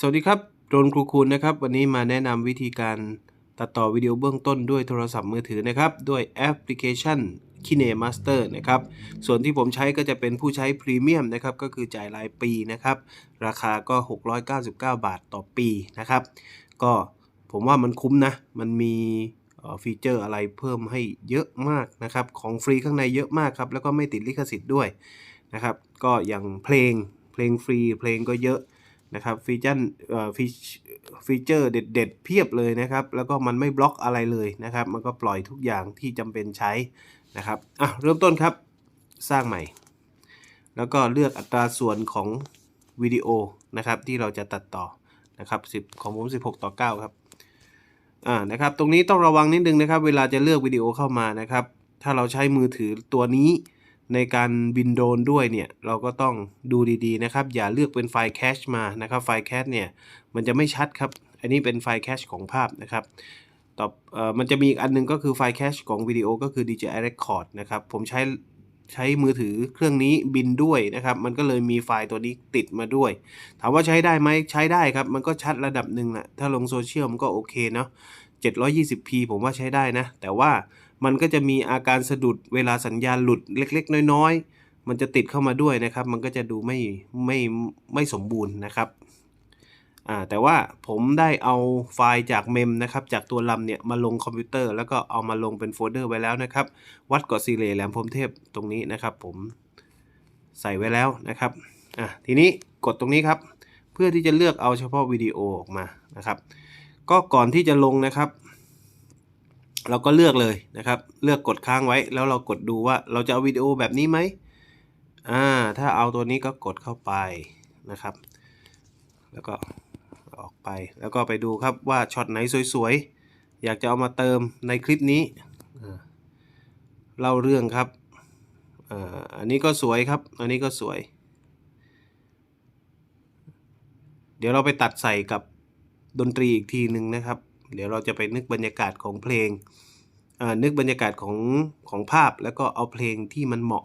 สวัสดีครับโดนครูคูณนะครับ วันนี้มาแนะนำวิธีการตัดต่อวิดีโอเบื้องต้นด้วยโทรศัพท์มือถือนะครับ ด้วยแอปพลิเคชัน KineMaster นะครับ ส่วนที่ผมใช้ก็จะเป็นผู้ใช้พรีเมียมนะครับ ก็คือจ่ายรายปีนะครับ ราคาก็ 699 บาทต่อปีนะครับ ก็ผมว่ามันคุ้มนะ มันมีฟีเจอร์อะไรเพิ่มให้เยอะมากนะครับ ของฟรีข้างในเยอะมากครับ แล้วก็ไม่ติดลิขสิทธิ์ด้วยนะครับ ก็อย่างเพลงเพลงฟรีเพลงก็เยอะ นะครับฟีเจอร์เอ่อฟีฟีเจอร์เด็ดๆ เพียบเลยนะครับ แล้วก็มันไม่บล็อกอะไรเลยนะครับ มันก็ปล่อยทุกอย่างที่จำเป็นใช้นะครับอะเริ่มต้นครับสร้างใหม่ แล้วก็เลือกอัตราส่วนของวิดีโอนะครับที่เราจะตัดต่อนะครับ10ของผม 16 ต่อ 9 ครับอ่านะครับ ตรงนี้ต้องระวังนิดนึงนะครับ เวลาจะเลือกวิดีโอเข้ามานะครับ ถ้าเราใช้มือถือตัวนี้ ในการบินโดนด้วยเนี่ยเราก็ต้องดูดีๆนะครับ อย่าเลือกเป็นไฟล์แคชมานะครับ ไฟล์แคชเนี่ยมันจะไม่ชัดครับ อันนี้เป็นไฟล์แคชของภาพนะครับต่อเอ่อมันจะมีอีกอันหนึงก็คือไฟล์แคชของวิดีโอก็คือ DJI Record นะครับ ผมใช้ใช้มือถือเครื่องนี้บินด้วยนะครับ มันก็เลยมีไฟล์ตัวนี้ติดมาด้วย ถามว่าใช้ได้ไหมใช้ได้ครับ มันก็ชัดระดับหนึ่งแหละถ้าลงโซเชียลมันก็โอเคเนาะ 720p ผมว่าใช้ได้นะ แต่ว่า มันก็จะมีอาการสะดุดเวลาสัญญาณหลุดเล็ก ๆ น้อย ๆ มันจะติดเข้ามาด้วยนะครับ มันก็จะดูไม่ไม่ไม่สมบูรณ์นะครับแต่ว่าผมได้เอาไฟล์จากเมมนะครับจากตัวลำเนี่ยมาลงคอมพิวเตอร์ แล้วก็เอามาลงเป็นโฟลเดอร์ไว้แล้วนะครับ วัดกาะซีเลแหลมพรมเทพตรงนี้นะครับ ผมใส่ไว้แล้วนะครับอะทีนี้กดตรงนี้ครับ เพื่อที่จะเลือกเอาเฉพาะวิดีโอออกมานะครับ ก็ก่อนที่จะลงนะครับ เราก็เลือกเลยนะครับ เลือกกดค้างไว้แล้วเรากดดูว่าเราจะเอาวิดีโอแบบนี้ไหมอ่าถ้าเอาตัวนี้ก็กดเข้าไปนะครับ แล้วก็ออกไปแล้วก็ไปดูครับว่าช็อตไหนสวยๆ อยากจะเอามาเติมในคลิปนี้เล่าเรื่องครับอ่าอันนี้ก็สวยครับ อันนี้ก็สวย เดี๋ยวเราไปตัดใส่กับดนตรีอีกทีหนึ่งนะครับ เดี๋ยวเราจะไปนึกบรรยากาศของเพลง นึกบรรยากาศของของภาพแล้วก็เอาเพลงที่มันเหมาะ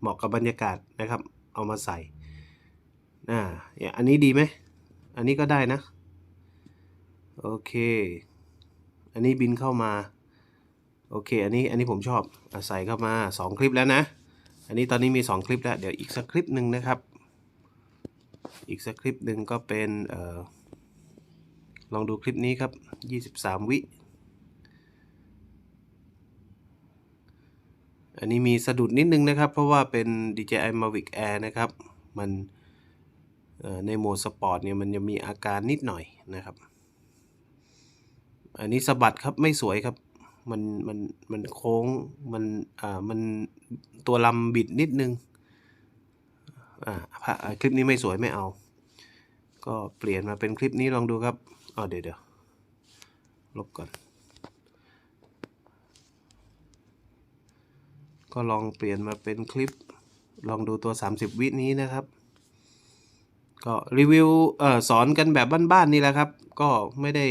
เหมาะกับบรรยากาศนะครับ เอามาใส่อ่าอย่างอันนี้ดีไหม อันนี้ก็ได้นะ โอเค อันนี้บินเข้ามา โอเค อันนี้อันนี้ผมชอบอใส่เข้ามาสองคลิปแล้วนะ อันนี้ตอนนี้มีสองคลิปแล้ว เดี๋ยวอีกสักคลิปหนึ่งนะครับ อีกสักคลิปหนึ่งก็เป็นเออลองดูคลิปนี้ครับ 23 วิ อันนี้มีสะดุดนิดนึงนะครับ เพราะว่าเป็น DJI Mavic Air นะครับ มันในโหมดสปอร์ตเนี่ยมันจะมีอาการนิดหน่อยนะครับ อันนี้สะบัดครับไม่สวยครับ มันมันมันโค้งมันอ่ามันตัวลำบิดนิดนึงอะอ่าคลิปนี้ไม่สวยไม่เอา ก็เปลี่ยนมาเป็นคลิปนี้ลองดูครับอ๋อเดี๋ยวเดี๋ยวลบก่อน ก็ลองเปลี่ยนมาเป็นคลิป ลองดูตัว 30 วินี้นะครับ ก็รีวิวเออสอนกันแบบบ้านๆนี่แหละครับ ก็ไม่ได้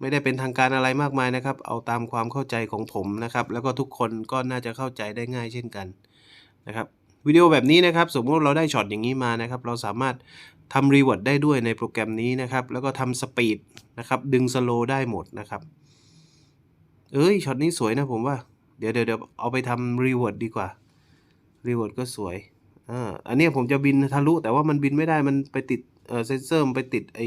ไม่ได้เป็นทางการอะไรมากมายนะครับ เอาตามความเข้าใจของผมนะครับ แล้วก็ทุกคนก็น่าจะเข้าใจได้ง่ายเช่นกันนะครับวิดีโอแบบนี้นะครับ สมมติเราได้ช็อตอย่างนี้มานะครับ เราสามารถทำรีเวิร์ดได้ด้วยในโปรแกรมนี้นะครับ แล้วก็ทำสปีดนะครับ ดึงสโลได้หมดนะครับ เอ้ยช็อตนี้สวยนะผมว่าเดี๋ยวเดี๋ยวเดี๋ยวเอาไปทำรีเวิร์ดดีกว่ารีเวิร์ดก็สวยอ่าอันนี้ผมจะบินทะลุ แต่ว่ามันบินไม่ได้มันไปติดเอ่อเซนเซอร์มันไปติดไอ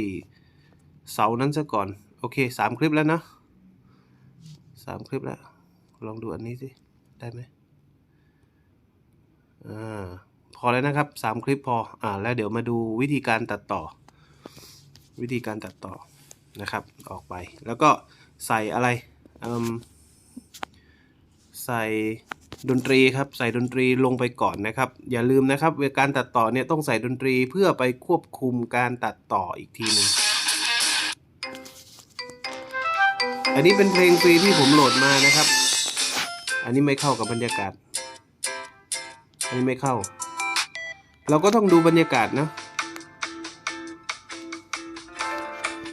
เสานั้นซะก่อน โอเคสามคลิปแล้วนะสามคลิปแล้ว ลองดูอันนี้สิ ได้ไหมอ่าพอแล้วนะครับสามคลิปพออ่าแล้วเดี๋ยวมาดูวิธีการตัดต่อ วิธีการตัดต่อนะครับ ออกไปแล้วก็ใส่อะไร ใส่ดนตรีครับใส่ดนตรีลงไปก่อนนะครับ อย่าลืมนะครับเวลาการตัดต่อเนี่ยต้องใส่ดนตรีเพื่อไปควบคุมการตัดต่ออีกทีหนึ่งอันนี้เป็นเพลงฟรีที่ผมโหลดมานะครับ อันนี้ไม่เข้ากับบรรยากาศ อันนี้ไม่เข้า เราก็ต้องดูบรรยากาศนะ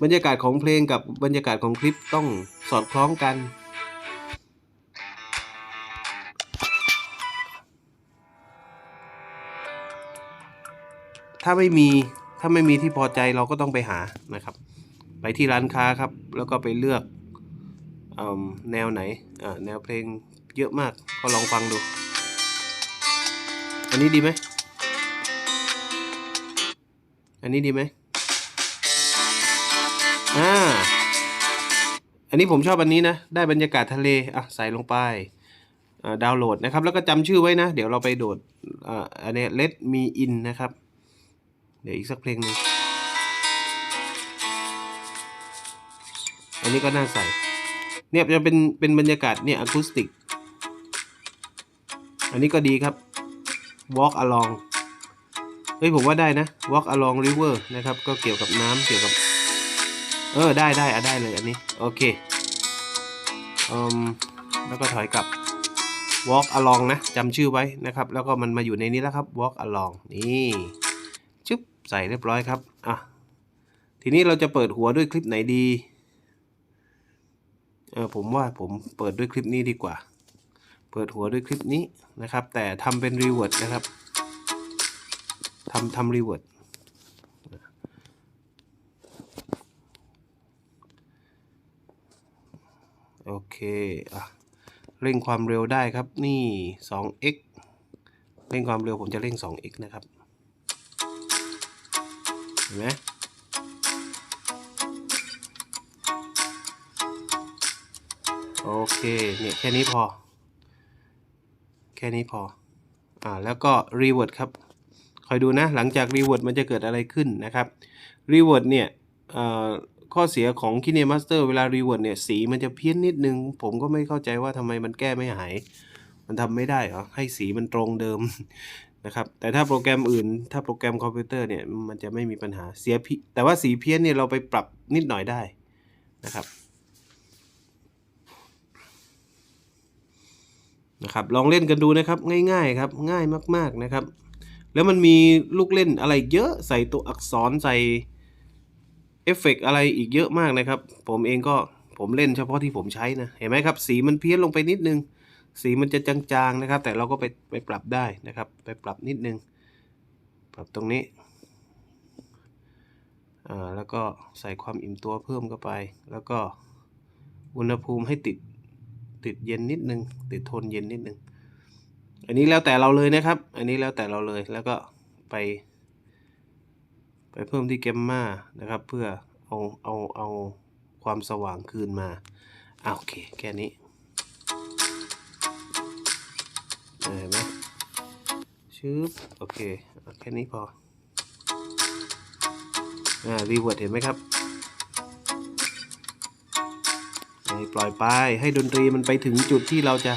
บรรยากาศของเพลงกับบรรยากาศของคลิปต้องสอดคล้องกัน ถ้าไม่มีถ้าไม่มีที่พอใจเราก็ต้องไปหานะครับ ไปที่ร้านค้าครับ แล้วก็ไปเลือกอแนวไหนแนวเพลงเยอะมากก็ลองฟังดู อันนี้ดีไหมอันนี้ดีไหม อ่า อันนี้ผมชอบอันนี้นะ ได้บรรยากาศทะเล อะ ใส่ลงไป อ่า ดาวน์โหลดนะครับ แล้วก็จำชื่อไว้นะ เดี๋ยวเราไปโดด อ่า อันนี้ Let Me In นะครับ เดี๋ยวอีกสักเพลงหนึ่งอันนี้ก็น่าใส่ เนี่ยจะเป็น เป็นบรรยากาศเนี่ยอะคูสติก อันนี้ก็ดีครับ Walk along เฮ้ยผมว่าได้นะ Walk along river นะครับ ก็เกี่ยวกับน้ำเกี่ยวกับ ออได้ได้อะได้เลยอันนี้ โอเคอืมแล้วก็ถอยกลับ walk along นะจำชื่อไว้นะครับ แล้วก็มันมาอยู่ในนี้แล้วครับ walk along นี่ชึบใส่เรียบร้อยครับอะทีนี้เราจะเปิดหัวด้วยคลิปไหนดีเออผมว่าผมเปิดด้วยคลิปนี้ดีกว่า เปิดหัวด้วยคลิปนี้นะครับ แต่ทำเป็นรีเวิร์ดนะครับทำทำรีเวิร์ด โอเคอะเร่งความเร็วได้ครับนี่ 2x เร่งความเร็วผมจะเร่ง 2x นะครับ เห็นไหมโอเคเนี่ยแค่นี้พอ แค่นี้พอ อ่าแล้วก็ reword ครับ คอยดูนะ หลังจาก reword มันจะเกิดอะไรขึ้นนะครับ reword เนี่ยเอ่อ ข้อเสียของ KineMaster เวลา reword เนี่ยสีมันจะเพี้ยนนิดนึง ผมก็ไม่เข้าใจว่าทำไมมันแก้ไม่หาย มันทำไม่ได้เหรอ ให้สีมันตรงเดิมนะครับ แต่ถ้าโปรแกรมอื่น ถ้าโปรแกรมคอมพิวเตอร์เนี่ยมันจะไม่มีปัญหาเสียพิแต่ว่าสีเพี้ยนเนี่ยเราไปปรับนิดหน่อยได้นะครับนะครับลองเล่นกันดูนะครับง่ายๆครับง่ายมากๆนะครับ แล้วมันมีลูกเล่นอะไรเยอะใส่ตัวอักษรใส่ เอฟเฟกต์อะไรอีกเยอะมากนะครับ ผมเองก็ผมเล่นเฉพาะที่ผมใช้นะ เห็นไหมครับ สีมันเพี้ยนลงไปนิดนึง สีมันจะจางๆนะครับ แต่เราก็ไปไปปรับได้นะครับ ไปปรับนิดนึง ปรับตรงนี้อ่าแล้วก็ใส่ความอิ่มตัวเพิ่มเข้าไป แล้วก็อุณหภูมิให้ติดติดเย็นนิดนึง ติดโทนเย็นนิดนึง อันนี้แล้วแต่เราเลยนะครับ อันนี้แล้วแต่เราเลยแล้วก็ไป ไปเพิ่มที่แกมมานะครับ เพื่อเอาเอาเอาความสว่างคืนมาอ่าโอเค แค่นี้เห็นไหมชึบโอเค แค่นี้พอ อ่า รีเวิร์ดเห็นไหมครับให้ปล่อยไป ให้ดนตรีมันไปถึงจุดที่เราจะ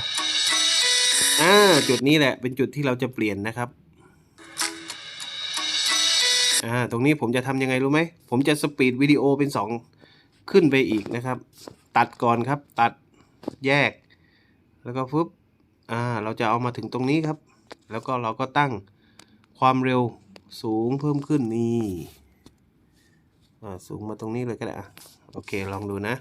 อ่า จุดนี้แหละ เป็นจุดที่เราจะเปลี่ยนนะครับ อ่าตรงนี้ผมจะทำยังไงรู้ไหม ผมจะสปีดวิดีโอเป็นสองขึ้นไปอีกนะครับ ตัดก่อนครับ ตัดแยก แล้วก็ปึ๊บอ่าเราจะเอามาถึงตรงนี้ครับ แล้วก็เราก็ตั้งความเร็วสูงเพิ่มขึ้นนี่อ่าสูงมาตรงนี้เลยก็ได้อะโอเคลองดูนะ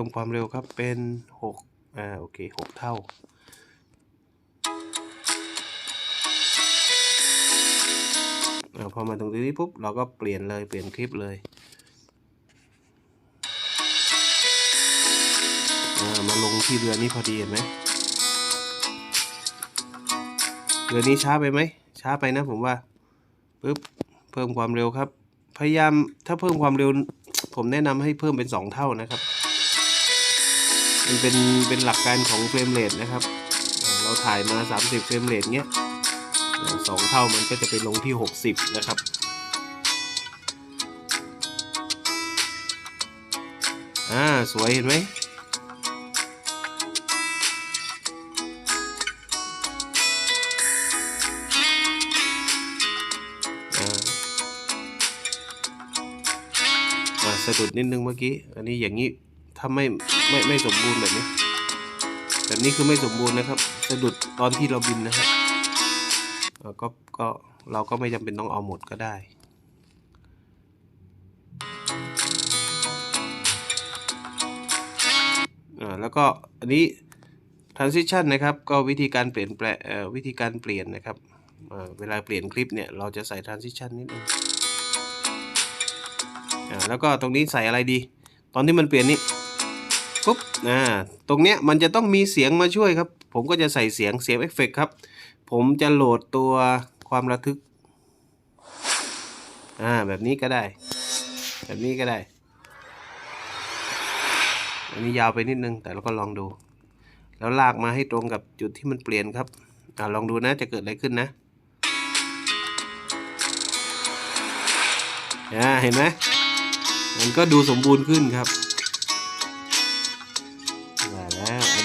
พิ่มความเร็วครับเป็นหกอ่าโอเคหกเท่าอพอมาตรงนี้ปุ๊บเราก็เปลี่ยนเลยเปลี่ยนคลิปเลยมาลงที่เรือนี้พอดีเห็นไหมเรือนี้ช้าไปไหมช้าไปนะผมว่าปึ๊บเพิ่มความเร็วครับ พยายามถ้าเพิ่มความเร็ว ผมแนะนำให้เพิ่มเป็นสองเท่านะครับ มันเป็นเป็นหลักการของเฟรมเรทนะครับ เราถ่ายมา 30 เฟรมเรทเงี้ยสองเท่ามันก็จะไปลงที่ 60 นะครับอ่าสวยเห็นไหมอ่าสะดุดนิดนึงเมื่อกี้ อันนี้อย่างนี้ ถ้าไม่ไม่ไม่สมบูรณ์แบบนี้ แบบนี้คือไม่สมบูรณ์นะครับสะดุดตอนที่เราบินนะครับเอ่อก็ก็เราก็ไม่จำเป็นต้องเอาหมดก็ได้แล้วก็อันนี้ transition นะครับ ก็วิธีการเปลี่ยนแปลวิธีการเปลี่ยนนะครับเวลาเปลี่ยนคลิปเนี่ยเราจะใส่ transition นิดนึงแล้วก็ตรงนี้ใส่อะไรดี ตอนที่มันเปลี่ยนนี้ ปุ๊บอ่าตรงเนี้ยมันจะต้องมีเสียงมาช่วยครับ ผมก็จะใส่เสียงเสียงเอฟเฟกครับ ผมจะโหลดตัวความระทึกอ่าแบบนี้ก็ได้ แบบนี้ก็ได้ อันนี้ยาวไปนิดนึง แต่เราก็ลองดู แล้วลากมาให้ตรงกับจุดที่มันเปลี่ยนครับอ่าลองดูนะจะเกิดอะไรขึ้นนะอ่าเห็นไหมมันก็ดูสมบูรณ์ขึ้นครับ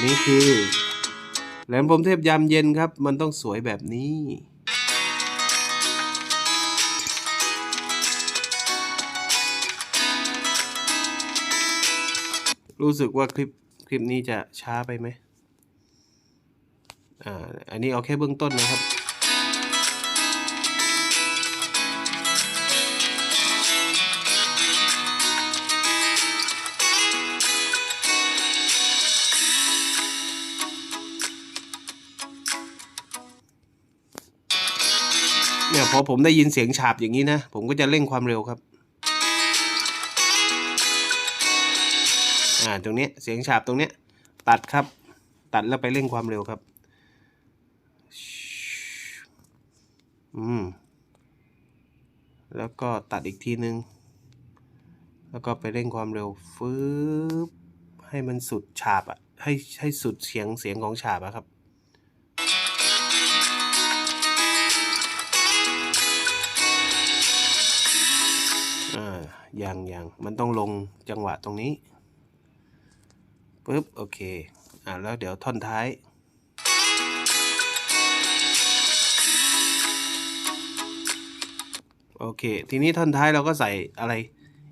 นี้คือแหลมพรมเทพยามเย็นครับ มันต้องสวยแบบนี้ รู้สึกว่าคลิปคลิปนี้จะช้าไปไหมอ่า อันนี้เอาแค่เบื้องต้นนะครับ เนี่ยพอผมได้ยินเสียงฉาบอย่างนี้นะ ผมก็จะเร่งความเร็วครับ อ่าตรงนี้เสียงฉาบตรงเนี้ยตัดครับ ตัดแล้วไปเร่งความเร็วครับ อืม แล้วก็ตัดอีกทีนึง แล้วก็ไปเร่งความเร็วฟืบให้มันสุดฉาบอะให้ให้สุดเสียงเสียงของฉาบอะครับ ยังยังมันต้องลงจังหวะตรงนี้ปุ๊บโอเคอ่าแล้วเดี๋ยวท่อนท้าย โอเค ทีนี้ท่อนท้ายเราก็ใส่อะไร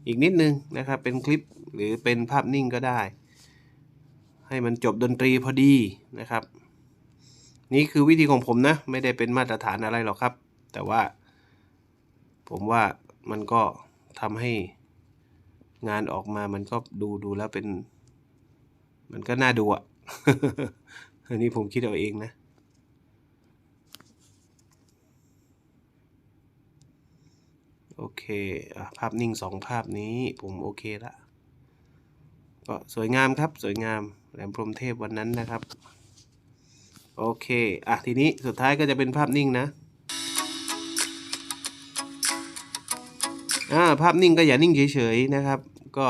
อีกนิดนึงนะครับ เป็นคลิปหรือเป็นภาพนิ่งก็ได้ ให้มันจบดนตรีพอดีนะครับ นี่คือวิธีของผมนะ ไม่ได้เป็นมาตรฐานอะไรหรอกครับ แต่ว่า ผมว่ามันก็ ทำให้งานออกมามันก็ดูดูแล้วเป็น มันก็น่าดูอะอันนี้ผมคิดเอาเองนะ โอเคอภาพนิ่งสองภาพนี้ผมโอเคละก็สวยงามครับ สวยงามแหลมพรมเทพวันนั้นนะครับ โอเค อะ ทีนี้สุดท้ายก็จะเป็นภาพนิ่งนะ อ่าภาพนิ่งก็อย่านิ่งเฉยๆนะครับ ก็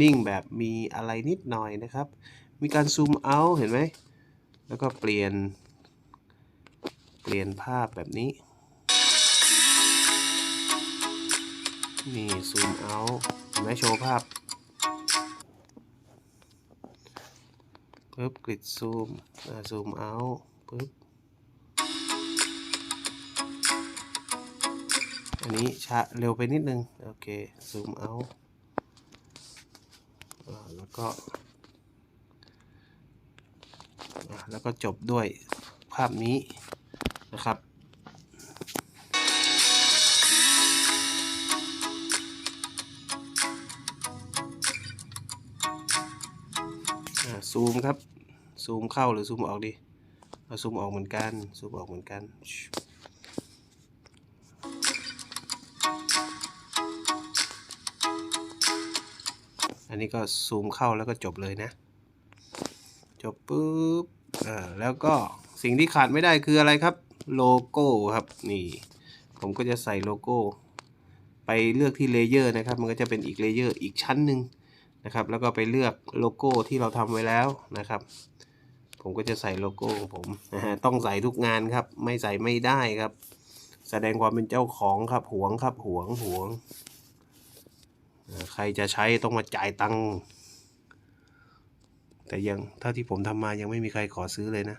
นิ่งแบบมีอะไรนิดหน่อยนะครับ มีการซูมเอาเห็นไหม แล้วก็เปลี่ยน เปลี่ยนภาพแบบนี้ นี่ซูมเอาเห็นไหมโชว์ภาพปึ๊บกริดซูมซูมเอาปึ๊บ อันนี้ช้าเร็วไปนิดนึง โอเค ซูมเอา แล้วก็ แล้วก็จบด้วยภาพนี้นะครับซูมครับ ซูมเข้าหรือซูมออกดี เอาซูมออกเหมือนกัน ซูมออกเหมือนกัน อันนี้ก็ซูมเข้าแล้วก็จบเลยนะ จบปุ๊บอ่าแล้วก็สิ่งที่ขาดไม่ได้คืออะไรครับ โลโก้ครับนี่ ผมก็จะใส่โลโก้ ไปเลือกที่เลเยอร์นะครับ มันก็จะเป็นอีกเลเยอร์อีกชั้นหนึ่งนะครับ แล้วก็ไปเลือกโลโก้ที่เราทำไว้แล้วนะครับ ผมก็จะใส่โลโก้ของผมนะฮะต้องใส่ทุกงานครับ ไม่ใส่ไม่ได้ครับ แสดงความเป็นเจ้าของครับหวงครับหวงหวง ใครจะใช้ต้องมาจ่ายตังค์แต่ยังเท่าที่ผมทำมายังไม่มีใครขอซื้อเลยนะ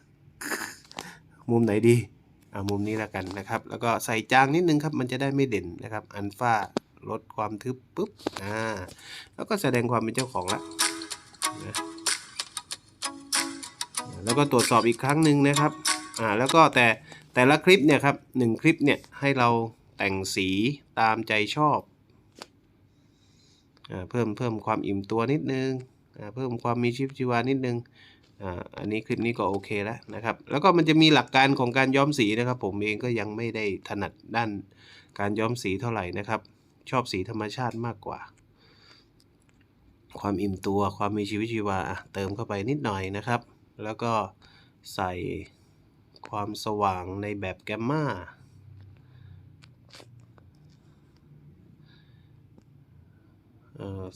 มุมไหนดีอ่ามุมนี้แล้วกันนะครับ แล้วก็ใส่จางนิดนึงครับ มันจะได้ไม่เด่นนะครับ อันฟ้าลดความทึบปุ๊บอ่าแล้วก็แสดงความเป็นเจ้าของละนะแล้วก็ตรวจสอบอีกครั้งหนึ่งนะครับอ่าแล้วก็แต่แต่ละคลิปเนี่ยครับหนึ่งคลิปเนี่ยให้เราแต่งสีตามใจชอบ เพิ่มเพิ่มความอิ่มตัวนิดนึงเพิ่มความมีชีวิตชีวานิดนึงอันนี้คลิปนี้ก็โอเคแล้วนะครับ แล้วก็มันจะมีหลักการของการย้อมสีนะครับ ผมเองก็ยังไม่ได้ถนัดด้านการย้อมสีเท่าไหร่นะครับ ชอบสีธรรมชาติมากกว่า ความอิ่มตัวความมีชีวิตชีวาอะเติมเข้าไปนิดหน่อยนะครับ แล้วก็ใส่ความสว่างในแบบแกมมาเอ่อ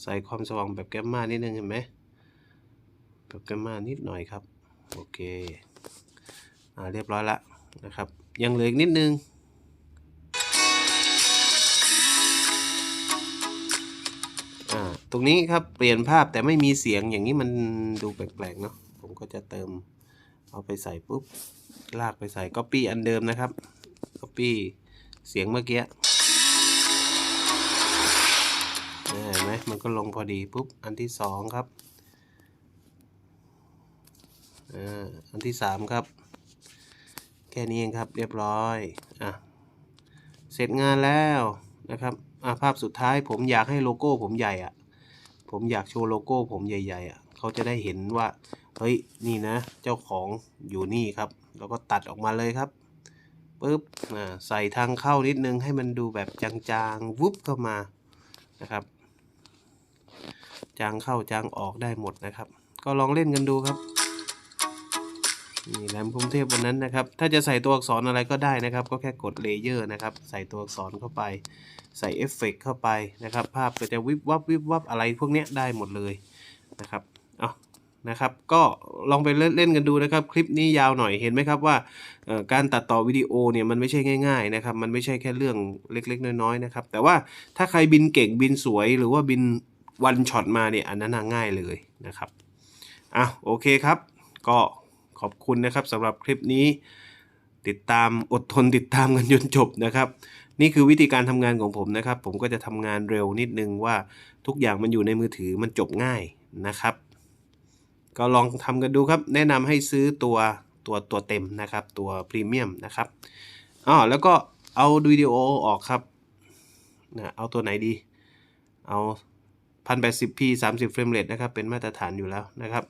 ใส่ความสว่างแบบแกมมานิดนึงเห็นไหมแบบแกมมานิดหน่อยครับ โอเคอ่าเรียบร้อยละนะครับ ยังเหลืออีกนิดนึงอ่าตรงนี้ครับเปลี่ยนภาพแต่ไม่มีเสียงอย่างนี้มันดูแปลกๆเนาะผมก็จะเติมเอาไปใส่ปุ๊บ ลากไปใส่ Copy อันเดิมนะครับ Copy เสียงเมื่อกี้ มมันก็ลงพอดีปุ๊บอันที่สองครับอ่าอันที่สามครับ แค่นี้เองครับเรียบร้อยอะเสร็จงานแล้วนะครับอะภาพสุดท้ายผมอยากให้โลโก้ผมใหญ่อะผมอยากโชว์โลโก้ผมใหญ่ๆอะเขาจะได้เห็นว่า เฮ้ย นี่นะ เจ้าของอยู่นี่ครับ แล้วก็ตัดออกมาเลยครับปุ๊บอ่าใส่ทางเข้านิดนึงให้มันดูแบบจางๆ วุบเข้ามานะครับ จางเข้าจางออกได้หมดนะครับ ก็ลองเล่นกันดูครับนี่แหลมพรหมเทพวันนั้นนะครับ ถ้าจะใส่ตัวอักษรอะไรก็ได้นะครับ ก็แค่กดเลเยอร์นะครับ ใส่ตัวอักษรเข้าไป ใส่เอฟเฟกต์เข้าไปนะครับ ภาพก็จะวิบวับวิบวับอะไรพวกเนี้ยได้หมดเลยนะครับเอนะครับ ก็ลองไปเล่นเล่นกันดูนะครับ คลิปนี้ยาวหน่อยเห็นไหมครับว่าการตัดต่อวิดีโอเนี่ยมันไม่ใช่ง่าย ๆนะครับ มันไม่ใช่แค่เรื่องเล็ก ๆ น้อยๆนะครับ แต่ว่าถ้าใครบินเก่งบินสวยหรือว่าบิน วันช็อตมาเนี่ยอันนั้นง่ายเลยนะครับอะโอเคครับ ก็ขอบคุณนะครับสำหรับคลิปนี้ ติดตามอดทนติดตามกันจนจบนะครับ นี่คือวิธีการทำงานของผมนะครับ ผมก็จะทำงานเร็วนิดนึงว่าทุกอย่างมันอยู่ในมือถือมันจบง่ายนะครับ ก็ลองทำกันดูครับ แนะนำให้ซื้อตัวตัวตัวเต็มนะครับ ตัวพรีเมียมนะครับอ๋อแล้วก็เอาวิดีโอออกครับนะเอาตัวไหนดี เอา 1080p 30เฟรมเรทนะครับ เป็นมาตรฐานอยู่แล้วนะครับ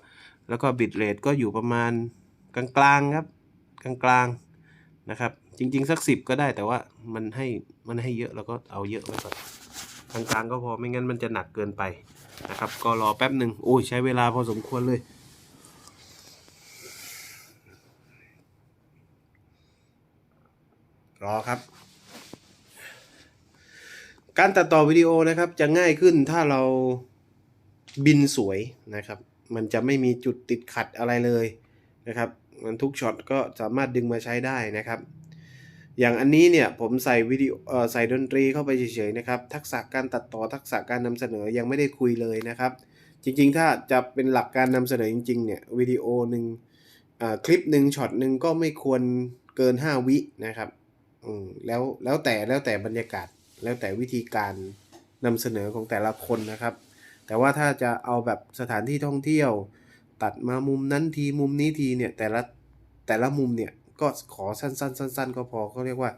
แล้วก็บิตเรทก็อยู่ประมาณกลางๆครับ กลางๆนะครับ จริงๆ สักสิบก็ได้แต่ว่ามันให้มันให้เยอะเราก็เอาเยอะไว้ก่อนกลางๆก็พอไม่งั้นมันจะหนักเกินไปนะครับ ก็รอแป๊บหนึ่งโอ้ยใช้เวลาพอสมควรเลยรอครับ การตัดต่อวิดีโอนะครับจะง่ายขึ้นถ้าเราบินสวยนะครับ มันจะไม่มีจุดติดขัดอะไรเลยนะครับ มันทุกช็อตก็สามารถดึงมาใช้ได้นะครับ อย่างอันนี้เนี่ยผมใส่วิดีโอใส่ดนตรีเข้าไปเฉยๆนะครับ ทักษะการตัดต่อทักษะการนำเสนอยังไม่ได้คุยเลยนะครับ จริงๆ ถ้าจะเป็นหลักการนำเสนอจริงๆเนี่ยวิดีโอหนึ่งคลิปหนึ่งช็อตหนึ่งก็ไม่ควรเกิน 5 วินะครับแล้วแล้วแต่แล้วแต่บรรยากาศ แล้วแต่วิธีการนำเสนอของแต่ละคนนะครับ แต่ว่าถ้าจะเอาแบบสถานที่ท่องเที่ยว ตัดมามุมนั้นทีมุมนี้ทีเนี่ยแต่ละแต่ละมุมเนี่ยก็ขอสั้นๆสั้นๆก็พอเขาเรียกว่า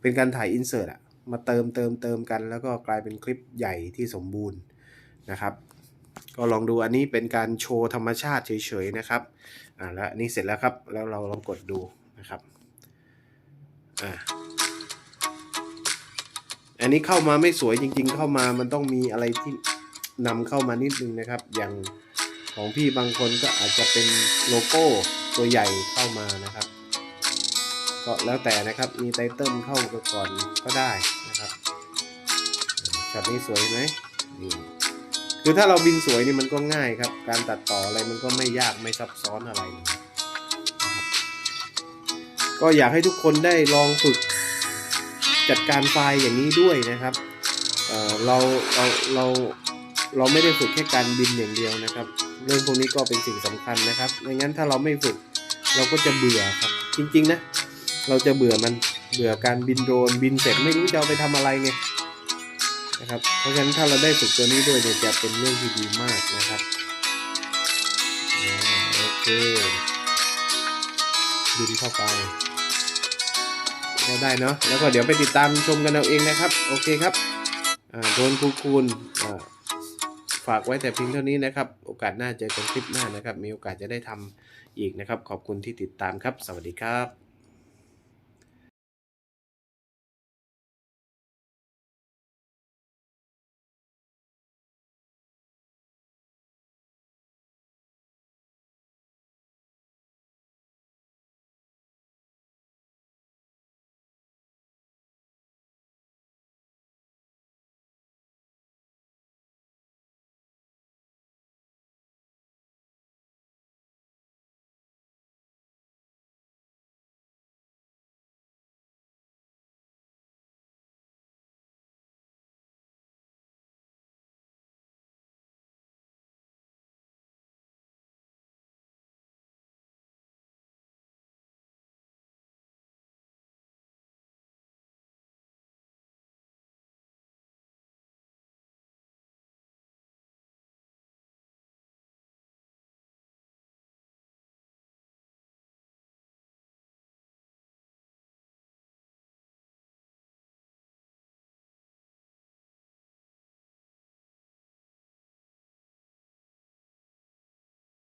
เป็นการถ่ายอินเสิร์ตอะมาเติมเติมเติมกัน แล้วก็กลายเป็นคลิปใหญ่ที่สมบูรณ์นะครับ ก็ลองดูอันนี้เป็นการโชว์ธรรมชาติเฉยๆนะครับอ่าแล้วนนี้เสร็จแล้วครับแล้วเราลองกดดูนะครับอ่า นนี้เข้ามาไม่สวยจริง ๆ เข้ามามันต้องมีอะไรที่นำเข้ามานิดนึงนะครับ อย่างของพี่บางคนก็อาจจะเป็นโลโก้ตัวใหญ่เข้ามานะครับ ก็แล้วแต่นะครับมีไตเติลเข้าไปก่อนก็ได้นะครับช็อตนี้สวยไหมนี่คือถ้าเราบินสวยนี่มันก็ง่ายครับ การตัดต่ออะไรมันก็ไม่ยากไม่ซับซ้อนอะไร ก็อยากให้ทุกคนได้ลองฝึก จัดการไฟล์อย่างนี้ด้วยนะครับเออเราเราเราเราไม่ได้ฝึกแค่การบินอย่างเดียวนะครับ เรื่องพวกนี้ก็เป็นสิ่งสำคัญนะครับไม่งั้นถ้าเราไม่ฝึกเราก็จะเบื่อครับ จริงๆนะเราจะเบื่อมันเบื่อการบินโดรนบินเสร็จไม่รู้จะเอาไปทำอะไรไงนะครับ เพราะฉะนั้นถ้าเราได้ฝึกตัวนี้ด้วยเนี่ยจะเป็นเรื่องที่ดีมากนะครับโอเคบินเข้าไป ก็ได้เนาะแล้วก็เดี๋ยวไปติดตามชมกันเอาเองนะครับ โอเคครับโดนคูคูณฝากไว้แต่เพียงเท่านี้นะครับ โอกาสหน้าเจอกันคลิปหน้านะครับ มีโอกาสจะได้ทำอีกนะครับ ขอบคุณที่ติดตามครับ สวัสดีครับ